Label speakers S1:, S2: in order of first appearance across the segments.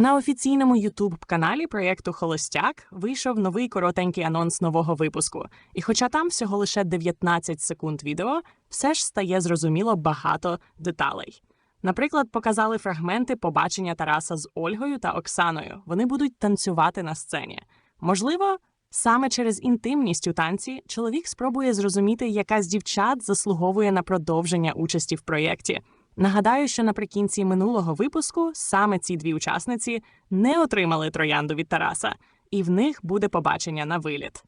S1: На офіційному youtube каналі проєкту Холостяк вийшов новий коротенький анонс нового випуску. І хоча там всього лише 19 секунд відео, все ж стає зрозуміло багато деталей. Наприклад, показали фрагменти побачення Тараса з Ольгою та Оксаною. Вони будуть танцювати на сцені. Можливо, саме через інтимність у танці чоловік спробує зрозуміти, яка з дівчат заслуговує на продовження участі в проєкті. Нагадаю, що наприкінці минулого випуску саме ці дві учасниці не отримали троянду від Тараса, і в них буде побачення на виліт.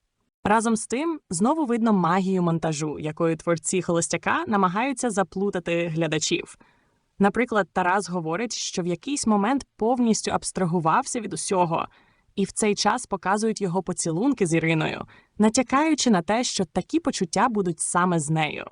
S1: Разом з тим, знову видно магію монтажу, якою творці холостяка намагаються заплутати глядачів. Наприклад, Тарас говорить, що в якийсь момент повністю абстрагувався від усього, і в цей час показують його поцілунки з Іриною, натякаючи на те, що такі почуття будуть саме з нею.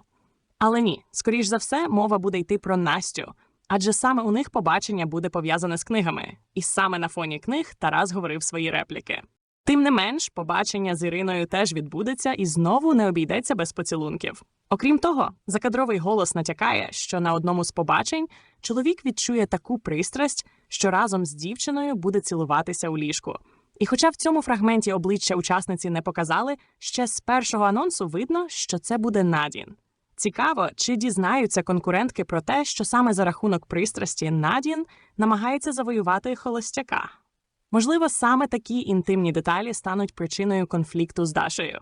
S1: Але ні, скоріш за все, мова буде йти про Настю, адже саме у них побачення буде пов'язане з книгами, і саме на фоні книг Тарас говорив свої репліки. Тим не менш, побачення з Іриною теж відбудеться і знову не обійдеться без поцілунків. Окрім того, закадровий голос натякає, що на одному з побачень чоловік відчує таку пристрасть, що разом з дівчиною буде цілуватися у ліжку. І хоча в цьому фрагменті обличчя учасниці не показали, ще з першого анонсу видно, що це буде Надін. Цікаво, чи дізнаються конкурентки про те, що саме за рахунок пристрасті Надін намагається завоювати холостяка. Можливо, саме такі інтимні деталі стануть причиною конфлікту з Дашею.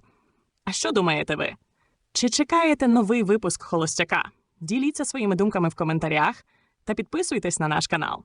S1: А що думаєте ви? Чи чекаєте новий випуск холостяка? Діліться своїми думками в коментарях та підписуйтесь на наш канал.